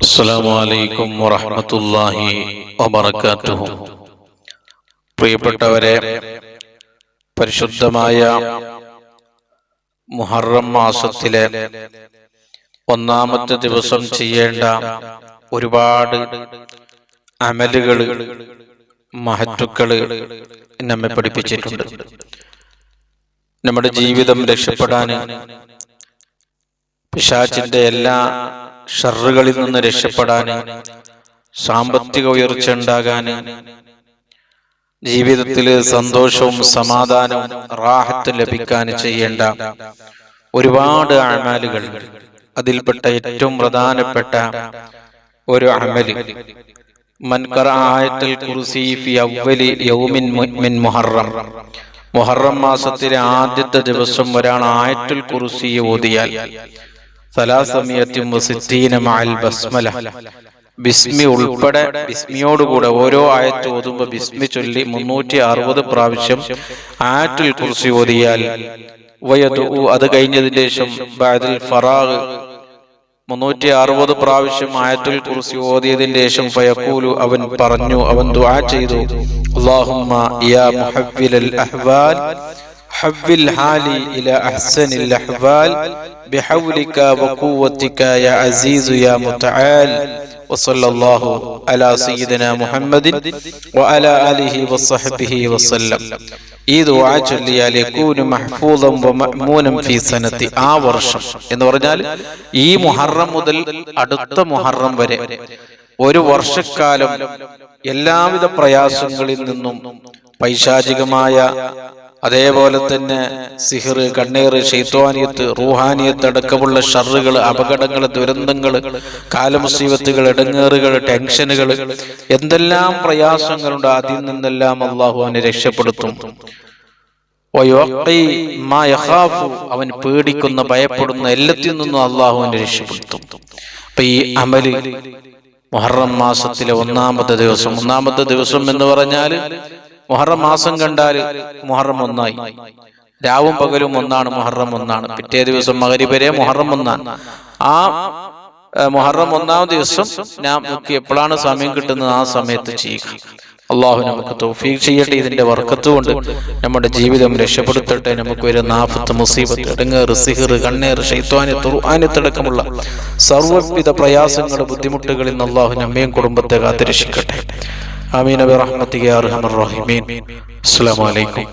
അസ്സാം വറഹമത്തല്ലാഹി വബർക്കാറ്റുഹു പ്രിയപ്പെട്ടവരെ പരിശുദ്ധമായ മുഹറം മാസത്തിലെ ഒന്നാമത്തെ ദിവസം ചെയ്യേണ്ട ഒരുപാട് അമലുകൾ മഹത്തുക്കൾ നമ്മെ പഠിപ്പിച്ചിട്ടുണ്ട്. നമ്മുടെ ജീവിതം രക്ഷപ്പെടാൻ പിശാചിന്റെ എല്ലാ ഷറുകളിൽ നിന്ന് രക്ഷപ്പെടാന് സാമ്പത്തിക ഉയർച്ച ഉണ്ടാകാന് ജീവിതത്തിൽ സന്തോഷവും സമാധാനവും റാഹത്ത് ലഭിക്കാൻ ചെയ്യേണ്ട ഒരുപാട് അമലുകൾ അതിൽപ്പെട്ട ഏറ്റവും പ്രധാനപ്പെട്ട ഒരു അമൽ യൗമിൻ മിൻ മുഹറം. മുഹറം മാസത്തിലെ ആദ്യത്തെ ദിവസം ഒരാൾ ആയത്തുൽ കുർസി ഓതിയാൽ ബിസ്മി ഉൾപ്പെടെ ബിസ്മിയോടുകൂടെ ഓരോ ആയത്ത് ഓതുമ്പോ ബിസ്മി ചൊല്ലി മുന്നൂറ്റി അറുപത് പ്രാവശ്യം ആറ്റിൽ കുറിച്ച് ഓതിയാൽ അത് കഴിഞ്ഞതിന് ശേഷം ബാദിൽ ഫറാഖ് മുന്നൂറ്റി അറുപത് പ്രാവശ്യം ആയത്തുൽ കുറിച്ച് ഓതിയതിന് ശേഷം ഫയക്കൂലു അവൻ പറഞ്ഞു അവൻ ദുആ ചെയ്തു അല്ലാഹുമ്മ യാ മുഹവ്വിലൽ അഹ്വാൽ حول حالي إلى أحسن الأحوال بحولك وقوتك يا عزيز يا متعال وصلى الله على سيدنا محمد وعلى آله وصحبه وسلم ഈ ദുആ ചൊല്ലിയാൽ യകൂനു മഹ്ഫൂദൻ വമഅമൂനൻ ഫീ സനത്തി ആ വർഷം എന്ന് പറഞ്ഞാൽ ഈ മുഹറം മുതൽ അടുത്ത മുഹറം വരെ ഒരു വർഷക്കാലം എല്ലാവിധ പ്രയാസങ്ങളിൽ നിന്നും പൈശാചികമായ അതേപോലെ തന്നെ സിഹിർ കണ്ണീർ ഷെയ്ത്വാനിയത്ത് റൂഹാനിയത്ത് അടക്കമുള്ള ഷറുകൾ അപകടങ്ങൾ ദുരന്തങ്ങൾ കാലമുസീവത്തുകൾ ഇടങ്ങേറുകൾ ടെൻഷനുകൾ എന്തെല്ലാം പ്രയാസങ്ങളുണ്ട് അതിൽ നിന്നെല്ലാം അള്ളാഹു അവനെ രക്ഷപ്പെടുത്തും. അവൻ പേടിക്കുന്ന ഭയപ്പെടുന്ന എല്ലാത്തിൽ നിന്നും അള്ളാഹുവിനെ രക്ഷപ്പെടുത്തും. അപ്പൊ ഈ അമൽ മുഹറം മാസത്തിലെ ഒന്നാമത്തെ ദിവസം ഒന്നാമത്തെ ദിവസം എന്ന് പറഞ്ഞാൽ മുഹറം മാസം കണ്ടാൽ മുഹറം ഒന്നായി. രാവും പകലും ഒന്നാണ് മുഹറം ഒന്നാണ്. പിറ്റേ ദിവസം മകരിവരെ മുഹറം ഒന്നാണ്. ആ മുഹറം ഒന്നാം ദിവസം ഞാൻ നമുക്ക് എപ്പോഴാണ് സമയം കിട്ടുന്നത് ആ സമയത്ത് ചെയ്യുക. അള്ളാഹു നമുക്ക് തൗഫീഖ് ചെയ്യട്ടെ. ഇതിന്റെ വർക്കത്ത് കൊണ്ട് നമ്മുടെ ജീവിതം രക്ഷപ്പെടുത്തട്ടെ. നമുക്ക് ഒരു നാഫത്ത് മുസീബത്ത് ഇടങ്ങേറ് സിഹിർ കണ്ണേർ ഷെയ്ത്വാനി തുർആാനത്തടക്കമുള്ള സർവവിധ പ്രയാസങ്ങൾ ബുദ്ധിമുട്ടുകളിൽ നിന്ന് അള്ളാഹു നമ്മയും കുടുംബത്തെ കാത്തിരക്ഷിക്കട്ടെ. ആമീൻ ബിറഹ്മതിക യാ അർഹമർ റഹീമീൻ അസ്സലാമു അലൈക്കും